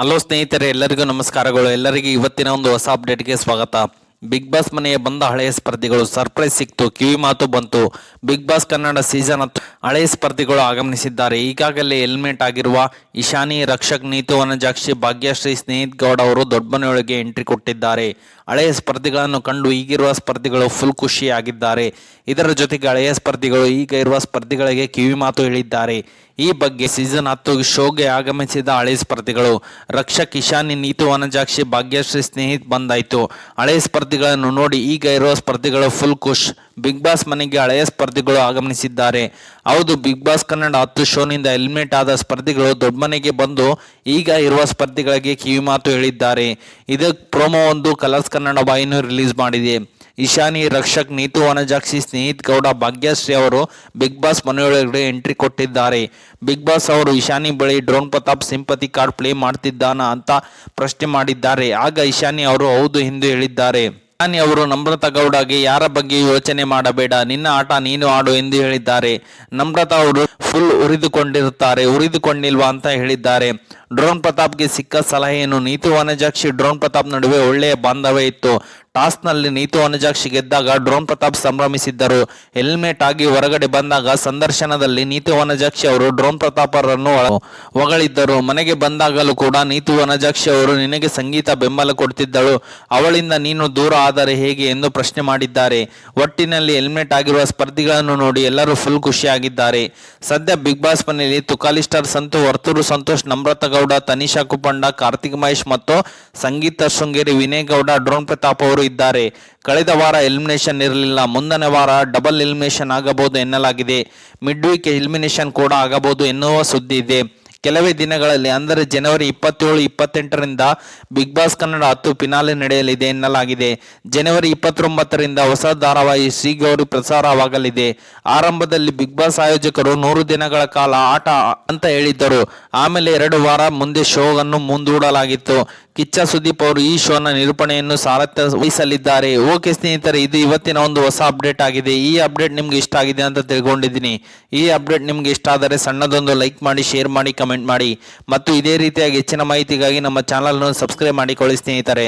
Hello ಸ್ನೇಹಿತರೆ ಎಲ್ಲರಿಗೂ ನಮಸ್ಕಾರಗಳು. ಎಲ್ಲರಿಗೂ ಇವತ್ತಿನ ಒಂದು ಹೊಸ ಅಪ್ಡೇಟ್ಗೆ ಸ್ವಾಗತ. ಬಿಗ್ ಬಾಸ್ ಮನೆಗೆ ಬಂದ ಹಳೆಯ ಸ್ಪರ್ಧಿಗಳು ಸರ್ಪ್ರೈಸ್ ಸಿಕ್ತು, ಕಿವಿ ಮಾತು ಬಂತು. ಬಿಗ್ ಬಾಸ್ ಕನ್ನಡ ಸೀಸನ್ ಹತ್ತು ಹಳೆಯ ಸ್ಪರ್ಧಿಗಳು ಆಗಮನಿಸಿದ್ದಾರೆ ಈಗಾಗಲೇ ಹೆಲ್ಮೆಟ್ ಆಗಿರುವ ಇಶಾನಿ ರಕ್ಷಕ್ ನೀತು ವನಜಾಕ್ಷಿ, ಭಾಗ್ಯಶ್ರೀ, ಸ್ನೇಹಿತ್ ಗೌಡ ಅವರು ದೊಡ್ಡಮನೆಯೊಳಗೆ ಎಂಟ್ರಿ ಕೊಟ್ಟಿದ್ದಾರೆ. ಹಳೆಯ ಸ್ಪರ್ಧಿಗಳನ್ನು ಕಂಡು ಈಗಿರುವ ಸ್ಪರ್ಧಿಗಳು ಫುಲ್ ಖುಷಿಯಾಗಿದ್ದಾರೆ. ಇದರ ಜೊತೆಗೆ ಹಳೆಯ ಸ್ಪರ್ಧಿಗಳು ಈಗ ಇರುವ ಸ್ಪರ್ಧಿಗಳಿಗೆ ಕಿವಿ ಮಾತು ಹೇಳಿದ್ದಾರೆ. ಈ ಬಗ್ಗೆ ಸೀಸನ್ ಹತ್ತು ಶೋಗೆ ಆಗಮಿಸಿದ ಹಳೆಯ ಸ್ಪರ್ಧಿಗಳು ರಕ್ಷಕ್ ಇಶಾನಿ ನೀತು ವನಜಾಕ್ಷಿ, ಭಾಗ್ಯಶ್ರೀ, ಸ್ನೇಹಿತ್ ಬಂದಾಯ್ತು. ಹಳೆ ಸ್ಪರ್ಧಿಗಳನ್ನು ನೋಡಿ ಈಗ ಇರುವ ಸ್ಪರ್ಧಿಗಳು ಫುಲ್ ಖುಷ್. ಬಿಗ್ ಬಾಸ್ ಮನೆಗೆ ಹಳೆಯ ಸ್ಪರ್ಧಿಗಳು ಆಗಮನಿಸಿದ್ದಾರೆ ಹೌದು ಬಿಗ್ ಬಾಸ್ ಕನ್ನಡ ಹತ್ತು ಶೋನಿಂದ ಎಲಿಮಿನೇಟ್ ಆದ ಸ್ಪರ್ಧಿಗಳು ದೊಡ್ಡ ಮನೆಗೆ ಬಂದು ಈಗ ಇರುವ ಸ್ಪರ್ಧಿಗಳಿಗೆ ಕಿವಿ ಮಾತು ಹೇಳಿದ್ದಾರೆ. ಇದಕ್ಕೆ ಪ್ರೋಮೋ ಒಂದು ಕಲರ್ಸ್ ಕನ್ನಡ ಬಾಯಿನ ರಿಲೀಸ್ ಮಾಡಿದೆ. ಇಶಾನಿ ರಕ್ಷಕ್ ನೀತು ವನಜಾಕ್ಷಿ ಸ್ನೇಹಿತ್ ಗೌಡ ಭಾಗ್ಯಶ್ರೀ ಅವರು ಬಿಗ್ ಬಾಸ್ ಮನೆಯೊಳಗಡೆ ಎಂಟ್ರಿ ಕೊಟ್ಟಿದ್ದಾರೆ. ಬಿಗ್ ಬಾಸ್ ಅವರು ಇಶಾನಿ ಬಳಿ drone Prathap sympathy card play ಮಾಡ್ತಿದ್ದಾನ ಅಂತ ಪ್ರಶ್ನೆ ಮಾಡಿದ್ದಾರೆ. ಆಗ ಇಶಾನಿ ಅವರು ಹೌದು ಎಂದು ಹೇಳಿದ್ದಾರೆ. ಇಶಾನಿ ಅವರು ನಮ್ರತಾ ಗೌಡಗೆ ಯಾರ ಬಗ್ಗೆ ಯೋಚನೆ ಮಾಡಬೇಡ, ನಿನ್ನ ಆಟ ನೀನು ಆಡು ಎಂದು ಹೇಳಿದ್ದಾರೆ. ನಮ್ರತಾ ಅವರು ಫುಲ್ ಉರಿದುಕೊಂಡಿರುತ್ತಾರೆ, ಉರಿದುಕೊಂಡಿಲ್ವಾ ಅಂತ ಹೇಳಿದ್ದಾರೆ. ಡ್ರೋನ್ ಪ್ರತಾಪ್ಗೆ ಸಿಕ್ಕ ಸಲಹೆಯನ್ನು ನೀತು ವನಜಾಕ್ಷಿ ಡ್ರೋನ್ ಪ್ರತಾಪ್ ನಡುವೆ ಒಳ್ಳೆಯ ಬಾಂಧವ್ಯ ಇತ್ತು. ಟಾಸ್ನಲ್ಲಿ ನೀತು ವನಜಾಕ್ಷಿ ಗೆದ್ದಾಗ ಡ್ರೋನ್ ಪ್ರತಾಪ್ ಸಂಭ್ರಮಿಸಿದ್ದರು. ಹೆಲ್ಮೆಟ್ ಆಗಿ ಹೊರಗಡೆ ಬಂದಾಗ ಸಂದರ್ಶನದಲ್ಲಿ ನೀತು ವನಜಾಕ್ಷಿ ಅವರು ಡ್ರೋನ್ ಪ್ರತಾಪರನ್ನು ಹೊಗಳಿದ್ದರು. ಮನೆಗೆ ಬಂದಾಗಲೂ ಕೂಡ ನೀತು ವನಜಾಕ್ಷಿ ಅವರು ನಿನಗೆ ಸಂಗೀತ ಬೆಂಬಲ ಕೊಡ್ತಿದ್ದಳು. ಅವಳಿಂದ ನೀನು ದೂರ ಆದರೆ ಹೇಗೆ ಎಂದು ಪ್ರಶ್ನೆ ಮಾಡಿದ್ದಾರೆ. ಒಟ್ಟಿನಲ್ಲಿ ಹೆಲ್ಮೆಟ್ ಆಗಿರುವ ಸ್ಪರ್ಧಿಗಳನ್ನು ನೋಡಿ ಎಲ್ಲರೂ ಫುಲ್ ಖುಷಿಯಾಗಿದ್ದಾರೆ. ಸದ್ಯ ಬಿಗ್ ಬಾಸ್ ಮನೆಯಲ್ಲಿ ತುಕಾಲಿ ಸ್ಟಾರ್ ಸಂತು ವರ್ತೂರು ಸಂತೋಷ್ ನಮ್ರತ ಗೌಡ ತನಿಷಾ ಕುಪಂಡ ಕಾರ್ತಿಕ್ ಮಹೇಶ್ ಮತ್ತು ಸಂಗೀತ ಶೃಂಗೇರಿ ವಿನಯ್ ಗೌಡ ಡ್ರೋನ್ ಪ್ರತಾಪ್ ಅವರು ಇದ್ದಾರೆ. ಕಳೆದ ವಾರ ಎಲಿಮಿನೇಷನ್ ಇರಲಿಲ್ಲ. ಮುಂದಿನ ವಾರ ಡಬಲ್ ಎಲಿಮಿನೇಷನ್ ಆಗಬಹುದು ಎನ್ನಲಾಗಿದೆ. ಮಿಡ್ ವೀಕ್ ಎಲಿಮಿನೇಷನ್ ಕೂಡ ಆಗಬಹುದು ಎನ್ನುವ ಸುದ್ದಿ ಇದೆ. ಕೆಲವೇ ದಿನಗಳಲ್ಲಿ, ಅಂದರೆ ಜನವರಿ ಇಪ್ಪತ್ತೇಳು, ಇಪ್ಪತ್ತೆಂಟರಿಂದ ಬಿಗ್ ಬಾಸ್ ಕನ್ನಡ ಹತ್ತು ಫಿನಾಲೆ ನಡೆಯಲಿದೆ ಎನ್ನಲಾಗಿದೆ. ಜನವರಿ ಇಪ್ಪತ್ತೊಂಬತ್ತರಿಂದ ಹೊಸ ಧಾರಾವಾಹಿ ಶ್ರೀಗೌರಿ ಪ್ರಸಾರವಾಗಲಿದೆ. ಆರಂಭದಲ್ಲಿ ಬಿಗ್ ಬಾಸ್ ಆಯೋಜಕರು ನೂರು ದಿನಗಳ ಕಾಲ ಆಟ ಅಂತ ಹೇಳಿದ್ದರು. ಆಮೇಲೆ ಎರಡು ವಾರ ಮುಂದೆ ಶೋವನ್ನು ಮುಂದೂಡಲಾಗಿತ್ತು. ಕಿಚ್ಚ ಸುದೀಪ್ ಅವರು ಈ ಶೋನ ನಿರೂಪಣೆಯನ್ನು ಸಾರಥ್ಯ ವಹಿಸಲಿದ್ದಾರೆ ಓಕೆ ಸ್ನೇಹಿತರೆ, ಇದು ಇವತ್ತಿನ ಒಂದು ಹೊಸ ಅಪ್ಡೇಟ್ ಆಗಿದೆ. ಈ ಅಪ್ಡೇಟ್ ನಿಮ್ಗೆ ಇಷ್ಟ ಆಗಿದೆ ಅಂತ ತಿಳ್ಕೊಂಡಿದ್ದೀನಿ. ಈ ಅಪ್ಡೇಟ್ ನಿಮ್ಗೆ ಇಷ್ಟ ಆದರೆ ಸಣ್ಣದೊಂದು ಲೈಕ್ ಮಾಡಿ, ಶೇರ್ ಮಾಡಿ, ಕಮೆಂಟ್ ಮಾಡಿ. ಮತ್ತು ಇದೇ ರೀತಿಯಾಗಿ ಹೆಚ್ಚಿನ ಮಾಹಿತಿಗಾಗಿ ನಮ್ಮ ಚಾನಲ್ನ ಸಬ್ಸ್ಕ್ರೈಬ್ ಮಾಡಿಕೊಳ್ಳಿ ಸ್ನೇಹಿತರೆ.